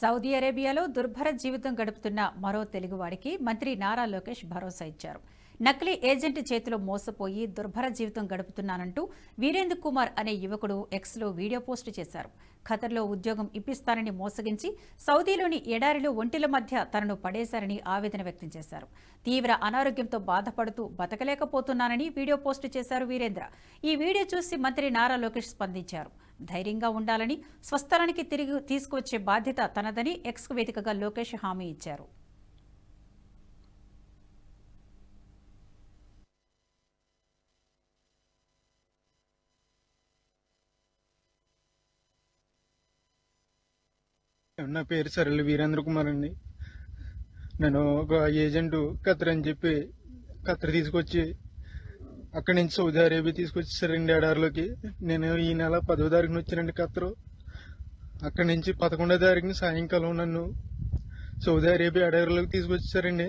Saudi అరేబియాలో దుర్భర జీవితం గడుపుతున్న మరో తెలుగువాడికి మంత్రి నారా లోకేష్ భరోసా ఇచ్చారు. నకిలీ ఏజెంట్ చేతిలో మోసపోయి దుర్భర జీవితం గడుపుతున్నానంటూ వీరేంద్ర కుమార్ అనే యువకుడు ఎక్స్లో వీడియో పోస్టు చేశారు. ఖతర్లో ఉద్యోగం ఇప్పిస్తానని మోసగించి సౌదీలోని ఎడారిలో ఒంటిల మధ్య తనను పడేశారని ఆవేదన వ్యక్తం చేశారు. తీవ్ర అనారోగ్యంతో బాధపడుతూ బతకలేకపోతున్నానని వీడియో పోస్టు చేశారు వీరేంద్ర. ఈ వీడియో చూసి మంత్రి నారా లోకేష్ స్పందించారు. ధైర్యంగా ఉండాలని స్వస్థలానికి తిరిగి తీసుకువచ్చే బాధ్యత తనదని ఎక్స్ వేదికగా లోకేష్ హామీ ఇచ్చారు. నా పేరు సరళ వీరేంద్ర కుమార్ అండి. నేను ఒక ఏజెంట్ ఖత్తర్ అని చెప్పి ఖత్తర్ తీసుకొచ్చి అక్కడి నుంచి సౌదీ అరేబియా తీసుకొచ్చేసారండి ఎడారిలోకి నేను ఈ నెల పదో తారీఖున వచ్చానండి ఖత్తరు అక్కడి నుంచి పదకొండో తారీఖున సాయంకాలం నన్ను సౌదీ అరేబియా ఎడారిలోకి తీసుకొచ్చేసారండి.